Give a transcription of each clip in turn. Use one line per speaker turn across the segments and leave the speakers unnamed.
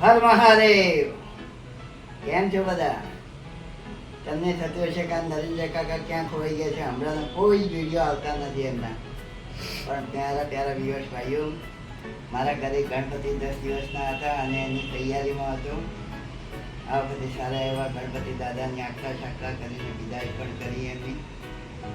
હર મહાદેવ. કેમ છો બધા? તમને થતું હશે કે નરેન્દ્ર કાકા ક્યાં ખોવાઈ ગયા છે? હમણાં કોઈ વીડિયો આવતા નથી એમના. પણ પ્યારા પ્યારા વિવર્સ ભાઈઓ, મારા ઘરે ગણપતિ દસ દિવસના હતા અને એની તૈયારીમાં હતો. આ વખતે સારા એવા ગણપતિ દાદાની આખા સાખા કરીને વિદાય પણ કરી એમની.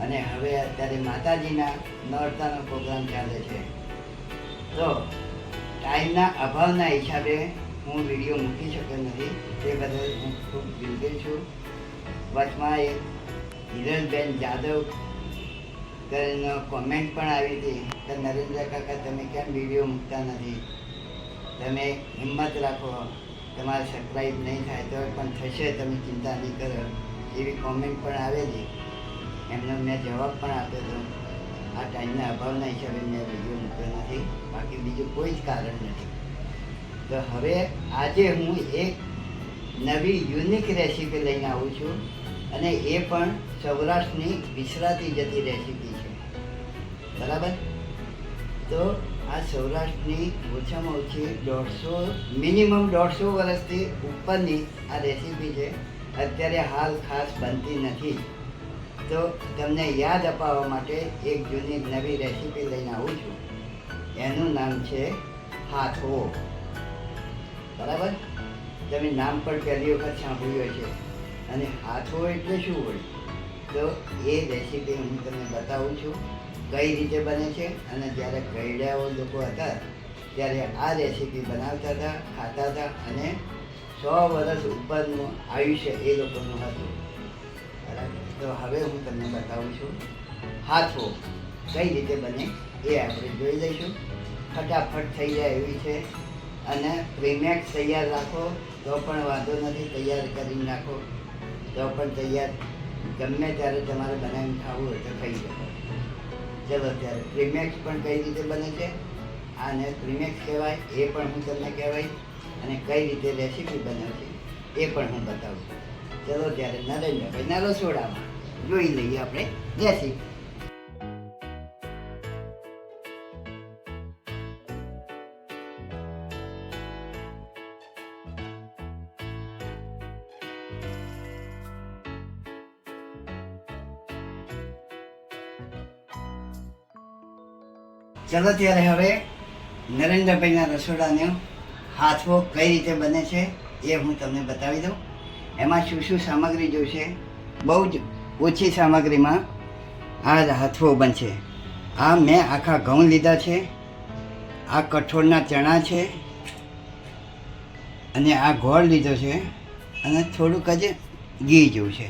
અને હવે અત્યારે માતાજીના નોરતાનો પ્રોગ્રામ ચાલે છે. તો ટાઈમના અભાવના હિસાબે હું વીડિયો મૂકી શક્યો નથી. તે બદલ હું ખૂબ દિલગીર છું. વચમાં એક હિરલબેન જાદવ કરીને કોમેન્ટ પણ આવી હતી કે, નરેન્દ્ર કાકા, તમે કેમ વીડિયો મૂકતા નથી? તમે હિંમત રાખો. તમારે સબસ્ક્રાઈબ નહીં થાય તો પણ થશે, તમે ચિંતા નહીં કરો. એવી કોમેન્ટ પણ આવેલી. એમનો મેં જવાબ પણ આપ્યો હતો. આ ટાઈમના અભાવના હિસાબે મેં વીડિયો મૂક્યો નથી. બાકી બીજું કોઈ જ કારણ નથી. તો હવે આજે હું એક નવી યુનિક રેસીપી લઈને આવું છું અને એ પણ સૌરાષ્ટ્રની વિસરાતી જતી રેસીપી છે. બરાબર? તો આ સૌરાષ્ટ્રની ઓછામાં ઓછી દોઢસો મિનિમમ દોઢસો વર્ષથી ઉપરની આ રેસીપી છે. અત્યારે હાલ ખાસ બનતી નથી. તો તમને યાદ અપાવવા માટે એક જૂની નવી રેસીપી લઈને આવું છું. એનું નામ છે હાથવો. બરાબર? તમે નામ પણ પહેલી વખત સાંભળ્યું છે અને હાથો એટલે શું હોય? તો એ રેસીપી હું તમને બતાવું છું. કઈ રીતે બને છે અને જ્યારે ગયડાઓ લોકો હતા, ત્યારે આ રેસીપી બનાવતા હતા, ખાતા હતા અને સો વર્ષ ઉપરનું આયુષ્ય એ લોકોનું હતું. બરાબર? તો હવે હું તમને બતાવું છું. હાથો કઈ રીતે બને એ આપણે જોઈ લઈશું. ફટાફટ થઈ જાય એવી છે. અને પ્રીમેક્સ તૈયાર રાખો. તો પણ વાંધો નથી, તૈયાર કરીને રાખો. તો પણ તૈયાર, ગમે ત્યારે તમારે બનાવીને ખાવું હોય તો ખાઈ શકો. ચલો ત્યારે પ્રીમેક્સ પણ કઈ રીતે બને છે? આને પ્રીમેક્સ કહેવાય, એ પણ હું તમને કહેવાય. અને કઈ રીતે રેસીપી બને છે, એ પણ હું બતાવું ચલો ત્યારે નરેન્દ્રભાઈના રસોડામાં જોઈ લઈએ આપણે. રેસીપી ચલો ત્યારે હવે નરેન્દ્રભાઈના રસોડાને હાથવો કઈ રીતે બને છે એ હું તમને બતાવી દઉં. એમાં શું શું સામગ્રી જોઈશે? બહુ જ ઓછી સામગ્રીમાં આ હાથવો બનશે. આ મેં આખા ઘઉં લીધા છે, આ કઠોળના ચણા છે, અને આ ગોળ લીધો છે, અને થોડુંક જ ઘી છે,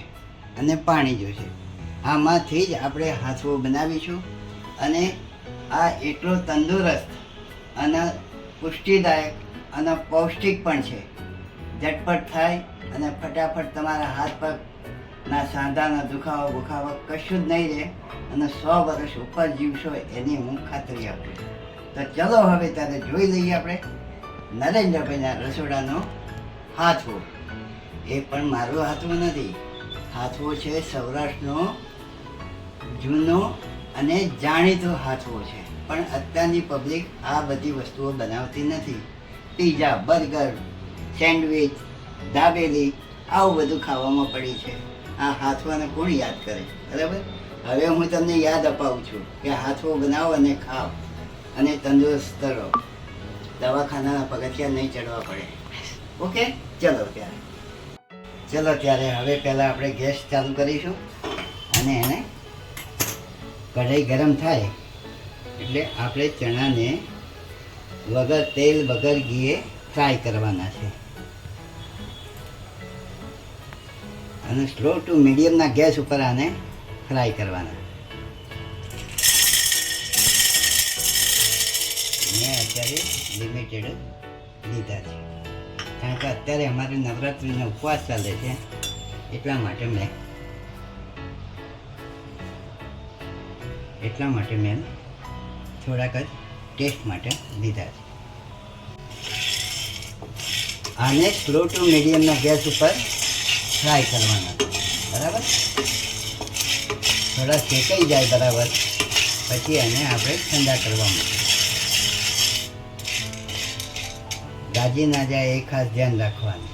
અને પાણી જોઈશે આમાંથી જ આપણે હાથવો બનાવીશું, અને આ એટલો તંદુરસ્ત અને પુષ્ટિદાયક અને પૌષ્ટિક પણ છે. ઝટપટ થાય અને ફટાફટ તમારા હાથ પગના સાંધાના દુખાવો બુખાવો કશું જ નહીં રહે. અને સો વર્ષ ઉપર જીવશો એની હું ખાતરી આપું તો ચલો હવે ત્યારે જોઈ લઈએ આપણે નરેન્દ્રભાઈના રસોડાનો હાથવો. એ પણ મારો હાથવો નથી. હાથવો છે સૌરાષ્ટ્રનો, જૂનો અને જાણીતો હાથવો છે. પણ અત્યારની પબ્લિક આ બધી વસ્તુઓ બનાવતી નથી. પીઝા, બર્ગર, સેન્ડવિચ, દાબેલી, આવું બધું ખાવામાં પડી છે. આ હાથવાને કોણ યાદ કરે? બરાબર? હવે હું તમને યાદ અપાવું છું કે હાથવો બનાવો અને ખાઓ અને તંદુરસ્ત રહો. દવાખાનાના પગથિયા નહીં ચડવા પડે. ઓકે? ચલો ત્યારે. ચલો ત્યારે હવે પહેલાં આપણે ગેસ ચાલુ કરીશું અને એને કઢાઈ ગરમ થાય એટલે આપણે ચણાને વગર તેલ વગર ઘીએ ફ્રાય કરવાના છે. અને સ્લો ટુ મીડિયમના ગેસ ઉપર આને ફ્રાય કરવાના. મેં અત્યારે લિમિટેડ લીધા છે. કારણ કે અત્યારે અમારે નવરાત્રિનો ઉપવાસ ચાલે છે, એટલા માટે મેં, એટલા માટે મેં થોડાક જ ટેસ્ટ માટે લીધા છે. આને સ્લો ટુ મીડિયમના ગેસ ઉપર ફ્રાય કરવાના. બરાબર? થોડા શેકાઈ જાય બરાબર. પછી એને આપણે ઠંડા કરવા મૂકીએ. દાજી ના જાય એ ખાસ ધ્યાન રાખવાનું.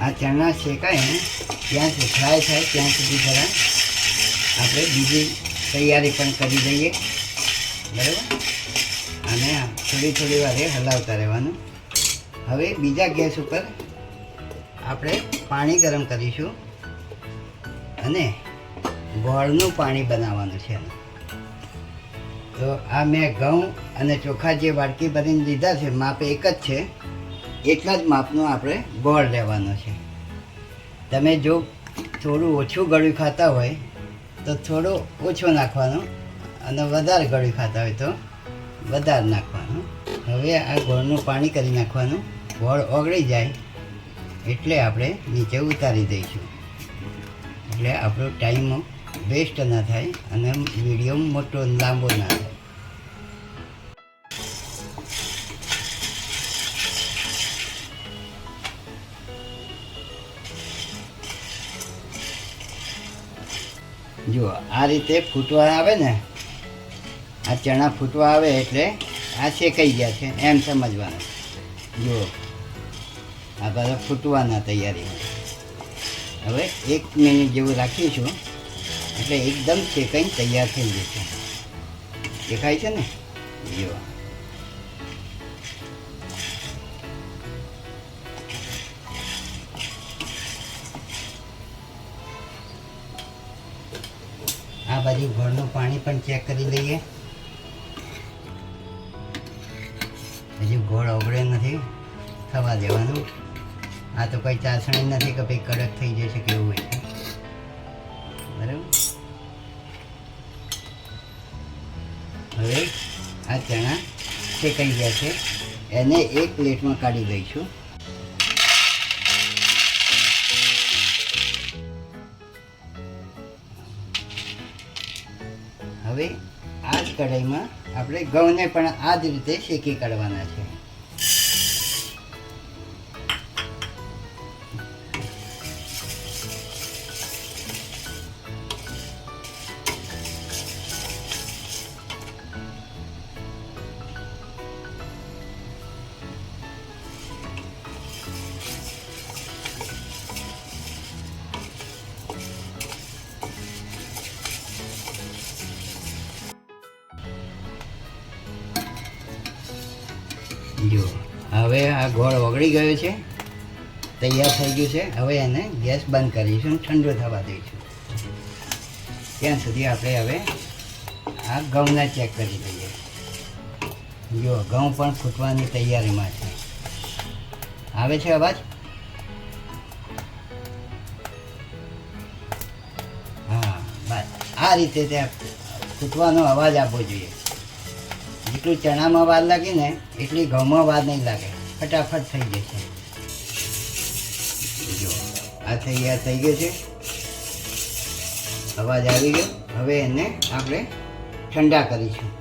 આ ચણા શેકાય ને ત્યાં ફ્રાય થાય, ત્યાં સુધી જરા આપણે બીજી તૈયારી પણ કરી દઈએ. બરાબર? અને થોડી થોડી વારે હલાવતા રહેવાનું. હવે બીજા ગેસ ઉપર આપણે પાણી ગરમ કરીશું અને ગોળનું પાણી બનાવવાનું છે. તો આ મેં ઘઉં અને ચોખા જે વાડકી ભરીને લીધા છે, માપ એક જ છે. એટલા જ માપનો આપણે ગોળ લેવાનો છે. તમે જો થોડું ઓછું ગળ્યું ખાતા હોય તો થોડું ઓછું નાખવાનું અને વધારે ગળ્યું ખાતા હોય તો વધારે નાખવાનું. હવે આ ગોળનું પાણી કરી નાખવાનું. ગોળ ઓગળી જાય એટલે આપણે નીચે ઉતારી દઈશું. એટલે આપણો ટાઈમ વેસ્ટ ના થાય અને વીડિયો મોટો લાંબો ના થાય. જુઓ આ રીતે ફૂટવા આવે ને, આ ચણા ફૂટવા આવે એટલે આ શેકાઈ ગયા છે, એમ સમજવાનું. જુઓ આ બધા ફૂટવાના તૈયારીમાં હવે એક મિનિટ જેવું રાખીશું, એટલે એકદમ શેકાઈને તૈયાર થઈ જશે. દેખાય છે ને? જુઓ આ બાજુ ઘરનું પાણી પણ ચેક કરી લઈએ. હજુ ગોળ ઓગળે નથી, થવા દેવાનું. આ તો કોઈ ચાસણી નથી કે ભાઈ કડક થઈ જશે કે એવું હોય. બરાબર? હવે આ ચણા શેકાઈ ગયા છે. એને એક પ્લેટમાં કાઢી દઈશું હવે આ જ કઢાઈમાં આપણે ઘઉંને પણ આ જ રીતે શેકી કાઢવાના છે. આ ગોળ ઓગળી ગયો છે, તૈયાર થઈ ગયું છે. હવે એને ગેસ બંધ કરીશું ઠંડુ થવા દઈશું. ત્યાં સુધી આપણે હવે આ ઘઉંને ચેક કરી દઈએ જો ઘઉં પણ ફૂટવાની તૈયારીમાં છે. આવે છે અવાજ? હા, બસ. આ રીતે ત્યાં ફૂટવાનો અવાજ આપવો જોઈએ. જેટલું ચણામાં વાર લાગે ને, એટલી ઘઉંમાં વાર નહીં લાગે. ફટાફટ થઈ જશે. જો, આ તૈયાર થઈ ગયો છે. અવાજ આવી ગયો. હવે એને આપણે ઠંડા કરીશું.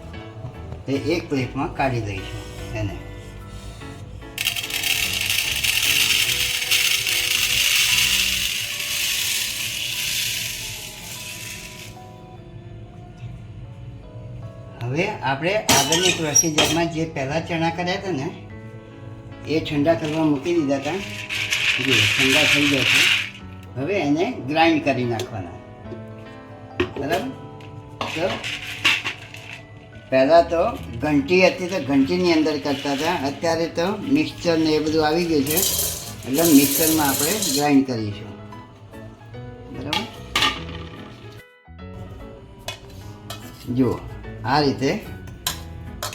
તે એક પ્લેટમાં કાઢી દઈશું એને. હવે આપણે આગળની પ્રોસિજરમાં જે પહેલાં ચણા કર્યા હતા ને એ ઠંડા કરવા મૂકી દીધા હતા જો, ઠંડા થઈ ગયા છે. હવે એને ગ્રાઇન્ડ કરી નાખવાના. બરાબર? તો પહેલાં તો ઘંટી હતી તો ઘંટીની અંદર કરતા હતા. અત્યારે તો મિક્સચર ને એ બધું આવી ગયું છે. એટલે મિક્સરમાં આપણે ગ્રાઇન્ડ કરીશું. જુઓ, આ રીતે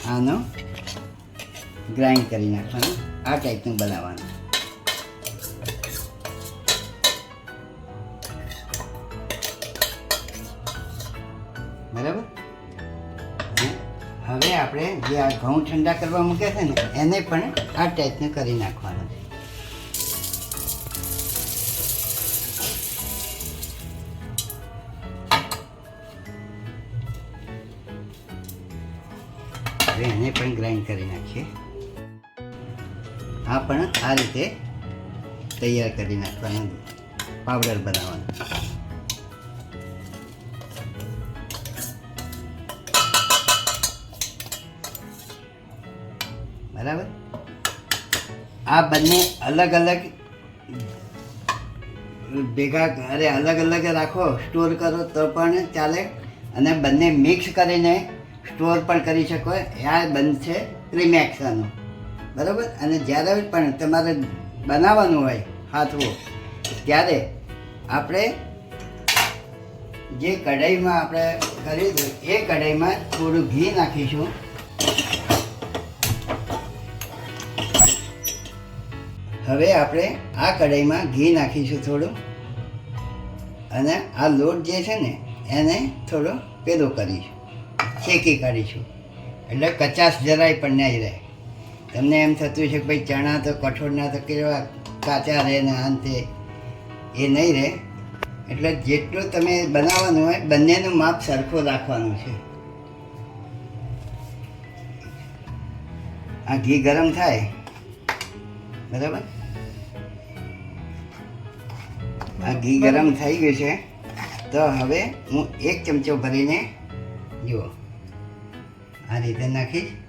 આનો ગ્રાઇન્ડ કરી નાખવાનું. આ ટાઈપનું બનાવવાનું. બરાબર? હવે આપણે જે આ ઘઉં ઠંડા કરવા મૂક્યા છે ને, એને પણ આ ટાઈપનું કરી નાખવાનું. આ પણ આ રીતે તૈયાર કરી નાખવાનું. પાવડર બનાવવાનો. બરાબર? આ બંને અલગ અલગ ભેગા, અરે અલગ અલગ રાખો, સ્ટોર કરો તો પણ ચાલે. અને બંને મિક્સ કરીને સ્ટોર પણ કરી શકો. આ બનશે પ્રીમેક્સનું બરાબર? અને જ્યારે પણ તમારે બનાવવાનું હોય, હાથવું, ત્યારે આપણે જે કઢાઈમાં આપણે કરીશું એ કઢાઈમાં થોડું ઘી નાખીશું. હવે આપણે આ કઢાઈમાં ઘી નાખીશું થોડું. અને આ લોટ જે છે ને, એને થોડો પેલો કરીશું. શેકી કાઢીશું. એટલે કચાશ જરાય પણ નહીં રહે. તમને એમ થતું છે કે ભાઈ ચણા તો કઠોળના તો કેવા કાચા રહે ને અંતે એ નહીં રહે. એટલે જેટલું તમે બનાવવાનું હોય, બંનેનું માપ સરખું રાખવાનું છે. આ ઘી ગરમ થાય. બરાબર? આ ઘી ગરમ થઈ ગયું છે. તો હવે હું એક ચમચો ભરીને જુઓ. આ રીતે નાખીશ.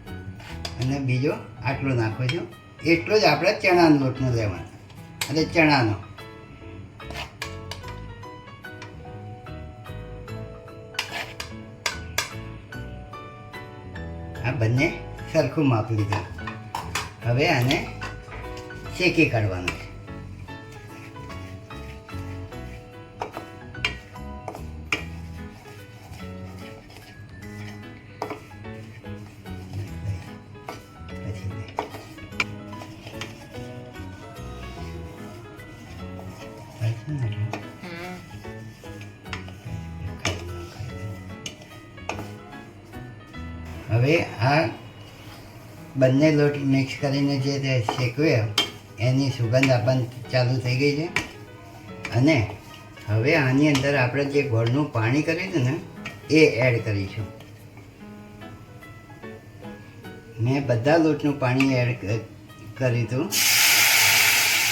અને બીજો આટલો નાખો છું. એટલો જ આપણે ચણાનો લોટનો લેવાનો. અને ચણાનો. આ બંને સરખું માપ લીધું. હવે આને શેકી કાઢવાનું છે. હવે આ બંને લોટ મિક્સ કરીને જે શેકવે એની સુગંધ આપણને ચાલુ થઈ ગઈ છે. અને હવે આની અંદર આપણે જે ગોળનું પાણી કર્યું ને, એ એડ કરીશું. મેં બધા લોટનું પાણી એડ કર્યું હતું.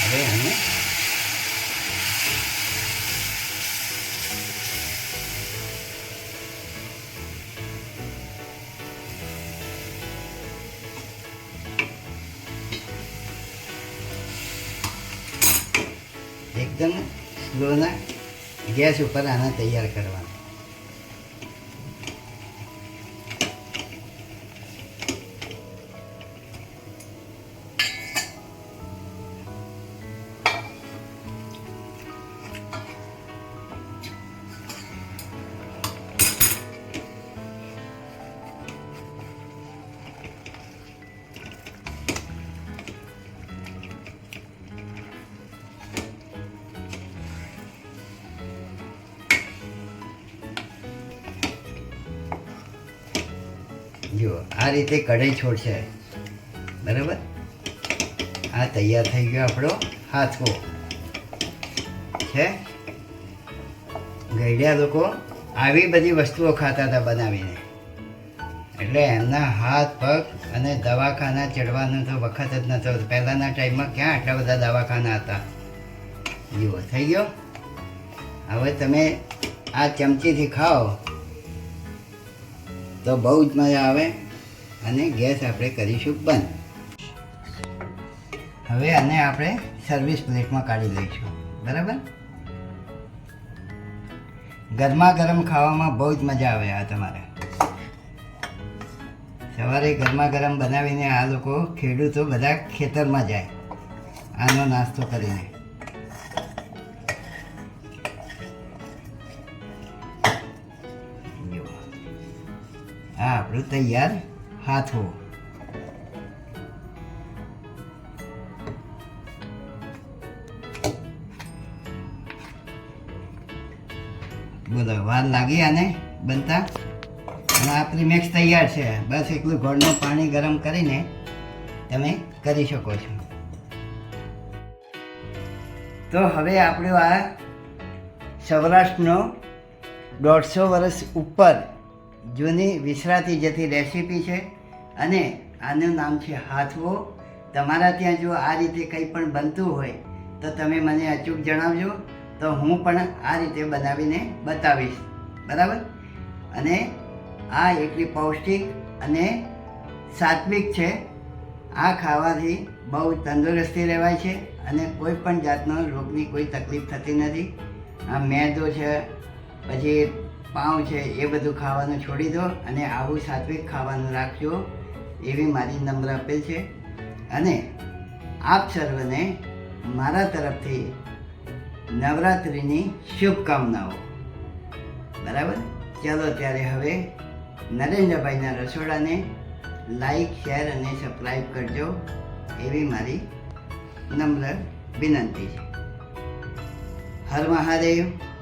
હવે આને એકદમ સ્લોના ગેસ ઉપર આને તૈયાર કરવાના. આ રીતે કઢાઈ છોડશે બરાબર? આ તૈયાર થઈ ગયો આપણો હાથવો. છે? ગઈડિયા લોકો આવી બધી વસ્તુઓ ખાતા હતા બનાવીને. એટલે એમના હાથ, પગ અને દવાખાના ચડવાનો તો વખત જ નહોતો પહેલાંના ટાઈમમાં ક્યાં આટલા બધા દવાખાના હતા? જુઓ, થઈ ગયો? હવે તમે આ ચમચીથી ખાઓ. તો બહુ જ મજા આવે. અને ગેસ આપણે કરીશું બંધ. હવે આને આપણે સર્વિસ પ્લેટમાં કાઢી લઈશું. બરાબર? ગરમા ગરમ ખાવામાં બહુ જ મજા આવે આ તમારે. સવારે ગરમા ગરમ બનાવીને આ લોકો ખેડૂતો બધા ખેતરમાં જાય. આનો નાસ્તો કરીને. આ આપણું તૈયાર હાથો બોલો વાર લાગી આને બનતા. અને આ પ્રીમેક્સ તૈયાર છે. બસ એકલું ગોળનું પાણી ગરમ કરીને તમે કરી શકો છો. તો હવે આપણું આ સૌરાષ્ટ્રનો દોઢસો વર્ષ ઉપર જૂની વિસરાતી જતી રેસીપી છે અને આનું નામ છે હાથવો. તમારા ત્યાં જો આ રીતે કંઈ પણ બનતું હોય, તો તમે મને અચૂક જણાવજો. તો હું પણ આ રીતે બનાવીને બતાવીશ. બરાબર? અને આ એટલી પૌષ્ટિક અને સાત્વિક છે. આ ખાવાથી બહુ તંદુરસ્તી રહેવાય છે અને કોઈ પણ જાતનો રોગની કોઈ તકલીફ થતી નથી. આ મેદો છે, પછી પાઉં છે એ બધું ખાવાનું છોડી દો અને આવું સાત્વિક ખાવાનું રાખજો, એવી મારી નમ્ર અપીલ છે. અને આપ સર્વને મારા તરફથી નવરાત્રિની શુભકામનાઓ. બરાબર? ચાલો ત્યારે હવે નરેન્દ્રભાઈના રસોડાને લાઈક, શેર અને સબસ્ક્રાઈબ કરજો, એવી મારી નમ્ર વિનંતી છે. હર મહાદેવ.